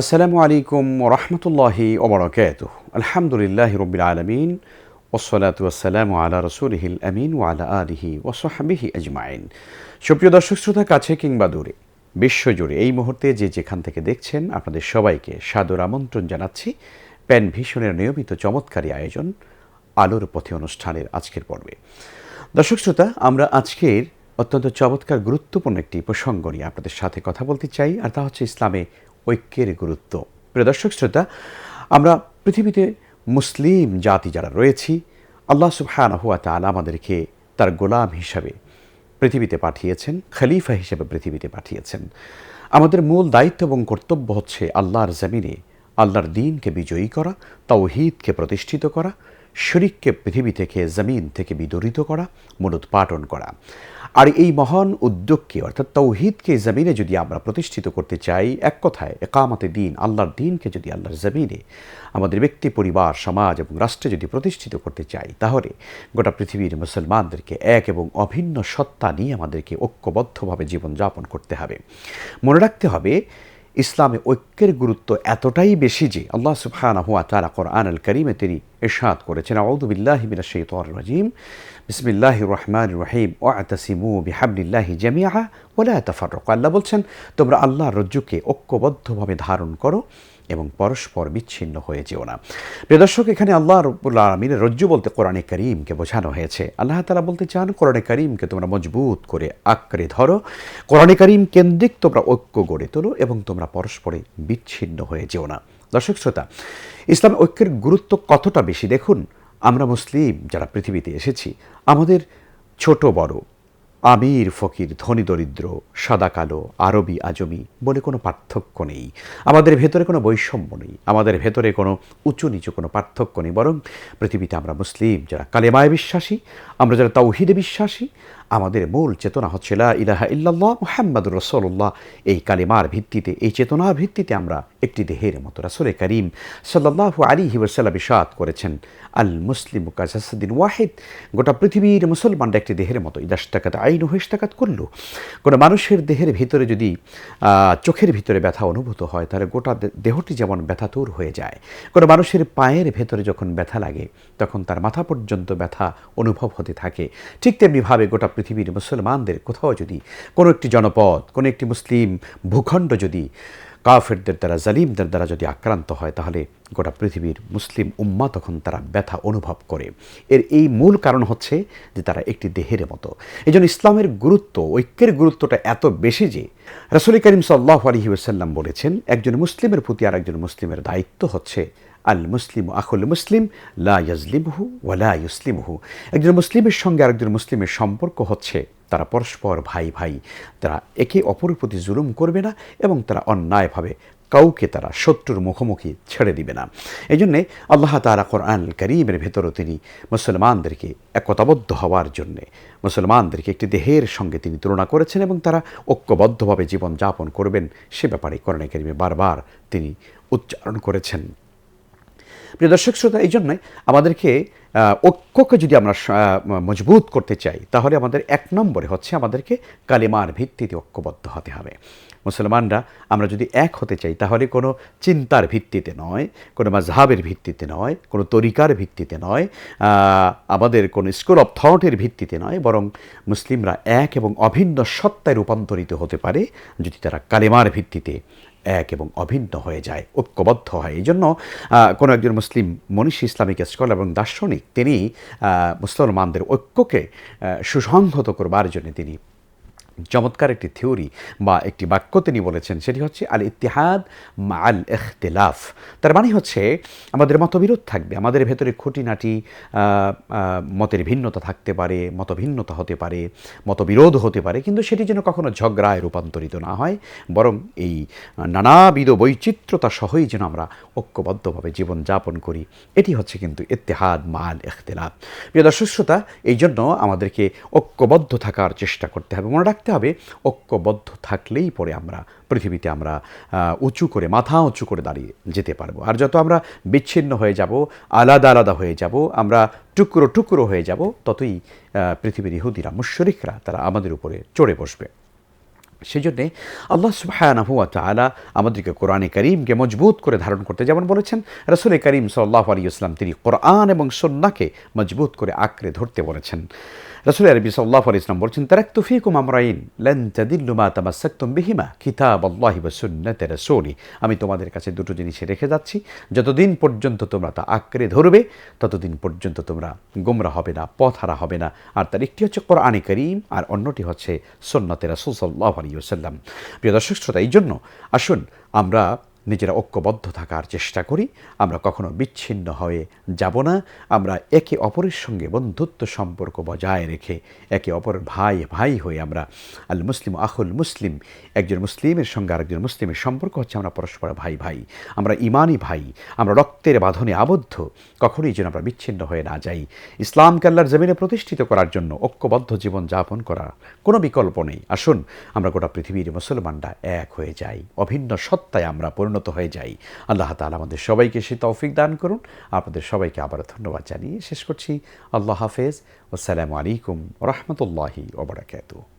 আসসালামু আলাইকুম ওরহমতুল্লাহি ওবরাকাত আলহামদুলিল্লাহ রবিল আলমিন ওসলাত ওয়াসালাম আলা রসুলহিল আমিন ওয়ালা আলিহি ওসহাবিহি আজমাইন। সুপ্রিয় দর্শক, শ্রোতা কাছে কিংবা দূরে বিশ্বজুড়ে এই মুহূর্তে যে যেখান থেকে দেখছেন, আপনাদের সবাইকে সাদর আমন্ত্রণ জানাচ্ছি প্যান ভিশনের নিয়মিত চমৎকারী আয়োজন আলোর পথে অনুষ্ঠানের আজকের পর্বে। দর্শক, শ্রোতা, আমরা আজকের অত্যন্ত চমৎকার, গুরুত্বপূর্ণ একটি প্রসঙ্গ নিয়ে আপনাদের সাথে কথা বলতে চাই, আর তা হচ্ছে ইসলামে ঐক্যের গুরুত্ব। দর্শক, শ্রোতা, আমরা পৃথিবীতে মুসলিম জাতি যারা রয়েছি, আল্লাহ সুবহানাহু ওয়া তাআলা আমাদেরকে তার গোলাম হিসাবে পৃথিবীতে পাঠিয়েছেন, খলিফা হিসেবে পৃথিবীতে পাঠিয়েছেন। আমাদের মূল দায়িত্ব এবং কর্তব্য হচ্ছে আল্লাহর জমিনে আল্লাহর দিনকে বিজয়ী করা, তাওহীদকে প্রতিষ্ঠিত করা শরিককে পৃথিবী থেকে, জমিন থেকে বিদরিত করা মূলোৎপাটন করা। আর এই মহান উদ্যোগকে, অর্থাৎ তৌহিদকে জমিনে যদি আমরা প্রতিষ্ঠিত করতে চাই, এক কথায় একামতে দিন, আল্লাহর দিনকে যদি আল্লাহর জমিনে আমাদের ব্যক্তি, পরিবার, সমাজ এবং রাষ্ট্রে যদি প্রতিষ্ঠিত করতে চাই, তাহলে গোটা পৃথিবীর মুসলমানদেরকে এক এবং অভিন্ন সত্তা নিয়ে আমাদেরকে ঐক্যবদ্ধভাবে জীবনযাপন করতে হবে। মনে রাখতে হবে ইসলামে ঐক্যের গুরুত্ব এতটাই বেশি যে আল্লাহ সুবহানাহু হুয়া তারা কোরআন আল করিমে তিনি এরশাদ করেছেন, আউযু শৈতর রাজিম। বিসমিল্লাহির রহমান রহিম। ওয়াতাসিমু বিহাবলিল্লাহি জামিআ ওয়ালা তাফাররাকু। আল্লাহ বলছেন, তোমরা আল্লাহ রজ্জুকে ঐক্যবদ্ধভাবে ধারণ করো। এবং পরস্পর বিচ্ছিন্ন হয়ে যেও না। প্রিয় দর্শক, এখানে আল্লাহ রব্বুল আলমিনের রজ্জু বলতে কোরআনে করিমকে বোঝানো হয়েছে। আল্লাহ তালা বলতে চান, কোরআনে করিমকে তোমরা মজবুত করে আঁকড়ে ধরো। কোরআনে করিম কেন্দ্রিক তোমরা ঐক্য গড়ে তোলো এবং তোমরা পরস্পরে বিচ্ছিন্ন হয়ে যেও না। দর্শক, শ্রোতা, ইসলাম ঐক্যের গুরুত্ব কতটা বেশি? দেখুন, আমরা মুসলিম যারা পৃথিবীতে এসেছি, আমাদের ছোট বড় আমির ফকির, ধনী দরিদ্র, সাদা কালো, আরবি, আজমি বলে কোনো পার্থক্য নেই। আমাদের ভেতরে কোনো বৈষম্য নেই। আমাদের ভেতরে কোনো উঁচু নিচু কোনো পার্থক্য নেই। বরং পৃথিবীতে আমরা মুসলিম, যারা কালেমায় বিশ্বাসী, আমরা যারা তাওহিদে বিশ্বাসী আমাদের মূল চেতনা হচ্ছে লা ইলাহা ইল্লাল্লাহ মুহাম্মাদুর রসুল্লাহ এই কালিমার ভিত্তিতে, এই চেতনার ভিত্তিতে আমরা একটি দেহের মতো রাসুলে করিম সাল্লাহু আলী ওয়াসাল্লাম ইসাদ করেছেন। আল মুসলিম কাজাসুদ্দিন ওয়াহিদ। গোটা পৃথিবীর মুসলমানরা একটি দেহের মতো ইদাস্তাকাত আইন হেস্তাকাত করল কোনো মানুষের দেহের ভিতরে যদি চোখের ভিতরে ব্যথা অনুভূত হয়, তাহলে গোটা দেহটি যেমন ব্যথাতুর হয়ে যায়। কোনো মানুষের পায়ের ভেতরে যখন ব্যথা লাগে, তখন তার মাথা পর্যন্ত ব্যথা অনুভব হতে থাকে। ঠিক তেমনিভাবে গোটা পৃথিবীর মুসলমানদের কোথাও যদি কোনো একটি জনপদ, কোনো একটি মুসলিম ভূখণ্ড যদি কাফেরদের দ্বারা, জালিমদের দ্বারা যদি আক্রান্ত হয়, তাহলে গোটা পৃথিবীর মুসলিম উম্মা তখন তারা ব্যথা অনুভব করে। এর এই মূল কারণ হচ্ছে যে তারা একটি দেহের মতো। এই জন্য ইসলামের গুরুত্ব, ঐক্যের গুরুত্বটা এত বেশি যে রাসুল করিম সাল্লাহ আলহি ওসাল্লাম বলেছেন, একজন মুসলিমের প্রতি আর একজন মুসলিমের দায়িত্ব হচ্ছে আল মুসলিম আখুল মুসলিম লা ইয়াজলিমহু ওয়ালা ইউসলিমহু। একজন মুসলিমের সঙ্গে আরেকজন মুসলিমের সম্পর্ক হচ্ছে তারা পরস্পর ভাই ভাই। তারা একে অপরের প্রতি জুলুম করবে না এবং তারা অন্যায়ভাবে কাউকে তারা শত্রুর মুখোমুখি ছেড়ে দিবে না। এই জন্যে আল্লাহ তালা কোরআন করিমের ভেতরও তিনি মুসলমানদেরকে একতাবদ্ধ হওয়ার জন্যে মুসলমানদেরকে একটি দেহের সঙ্গে তিনি তুলনা করেছেন এবং তারা ঐক্যবদ্ধভাবে জীবন যাপন করবেন সে ব্যাপারে কোরআন করিমে বারবার তিনি উচ্চারণ করেছেন। প্রিয় দর্শক শ্রোতা, এই জন্যই আমাদেরকে ঐক্যকে যদি আমরা মজবুত করতে চাই, তাহলে আমাদের এক নম্বরে হচ্ছে আমাদেরকে কালিমার ভিত্তিতে ঐক্যবদ্ধ হতে হবে। মুসলমানরা আমরা যদি এক হতে চাই, তাহলে কোনো চিন্তার ভিত্তিতে নয়, কোনো মাঝহাবের ভিত্তিতে নয়, কোনো তরিকার ভিত্তিতে নয় আমাদের কোনো স্কুল অফ থটের ভিত্তিতে নয়, বরং মুসলিমরা এক এবং অভিন্ন সত্তায় রূপান্তরিত হতে পারে যদি তারা কালেমার ভিত্তিতে এক এবং অভিন্ন হয়ে যায়, ঐক্যবদ্ধ হয়। এই জন্য কোনো একজন মুসলিম মনীষী, ইসলামিক স্কলার এবং দার্শনিক, তিনি মুসলমানদের ঐক্যকে সুসংহত করবার জন্য তিনি চমৎকার একটি থিওরি বা একটি বাক্য তিনি বলেছেন, সেটি হচ্ছে আল ইতিহাদ আল এখতেলাফ তার মানে হচ্ছে আমাদের মতবিরোধ থাকবে, আমাদের ভেতরে খুঁটিনাটি মতের ভিন্নতা থাকতে পারে, মতভিন্নতা হতে পারে, মতবিরোধ হতে পারে, কিন্তু সেটি যেন কখনো ঝগড়ায় রূপান্তরিত না হয়, বরং এই নানাবিধ বৈচিত্র্যতা সহই যেন আমরা ঐক্যবদ্ধভাবে জীবনযাপন করি। এটি হচ্ছে কিন্তু ইতিহাদ মাল এখতেলাফ প্রিয় দর্শক শ্রোতা এই জন্য আমাদেরকে ঐক্যবদ্ধ থাকার চেষ্টা করতে হবে। মনে রাখতে হবে, ঐক্যবদ্ধ থাকলেই পরে আমরা পৃথিবীতে আমরা উঁচু করে, মাথা উঁচু করে দাঁড়িয়ে যেতে পারব। আর যত আমরা বিচ্ছিন্ন হয়ে যাব, আলাদা আলাদা হয়ে যাব, আমরা টুকরো টুকরো হয়ে যাব, ততই পৃথিবীর ইহুদিরা, মুশরিকরা, তারা আমাদের উপরে চড়ে বসবে। সেজন্যে আল্লাহ সুবহানাহু ওয়া তাআলা আমাদেরকে কোরআনে করিমকে মজবুত করে ধারণ করতে যেমন বলেছেন, রসুল করিম সাল্লাহ আলী ইসলাম তিনি কোরআন এবং সন্নাকে মজবুত করে আঁকড়ে ধরতে বলেছেন। রসুল আরবি সাল্লাহ আলী ইসলাম বলছেন তারাক তুফিকুম আমরাইন লেন বিহিমা কিতাব আল্লাহি বা সুন্নাতে রসুলি। আমি তোমাদের কাছে দুটো জিনিস রেখে যাচ্ছি, যতদিন পর্যন্ত তোমরা তা আঁকড়ে ধরবে, ততদিন পর্যন্ত তোমরা গোমরা হবে না পথ হারা হবে না। আর তার একটি হচ্ছে কোরআনে করিম, আর অন্যটি হচ্ছে সন্নাতে রসুল সাল্লাহ আলী ওসাল্লাম প্রিয় দর্শক শ্রোতা এই জন্য আসুন আমরা নিজেরা ঐক্যবদ্ধ থাকার চেষ্টা করি। আমরা কখনো বিচ্ছিন্ন হয়ে যাব না। আমরা একে অপরের সঙ্গে বন্ধুত্ব সম্পর্ক বজায় রেখে একে অপরের ভাই ভাই হয়ে আমরা আল মুসলিম আহুল মুসলিম, একজন মুসলিমের সঙ্গে আরেকজন মুসলিমের সম্পর্ক হচ্ছে আমরা পরস্পর ভাই ভাই। আমরা ইমানই ভাই, আমরা রক্তের বাঁধনে আবদ্ধ। কখনোই যেন আমরা বিচ্ছিন্ন হয়ে না যাই। ইসলাম আল্লাহর জমিনে প্রতিষ্ঠিত করার জন্য ঐক্যবদ্ধ জীবন যাপন করার কোনো বিকল্প নেই। আসুন, আমরা গোটা পৃথিবীর মুসলমানরা এক হয়ে যাই। অভিন্ন সত্তায় আমরা পরিণত হয়ে যাই আল্লাহ তালা আমাদের সবাইকে সে তৌফিক দান করুন। আপনাদের সবাইকে আবার ধন্যবাদ জানিয়ে শেষ করছি। আল্লাহ হাফেজ। আসসালামু আলাইকুম রহমতুল্লাহি ওবরাকাতু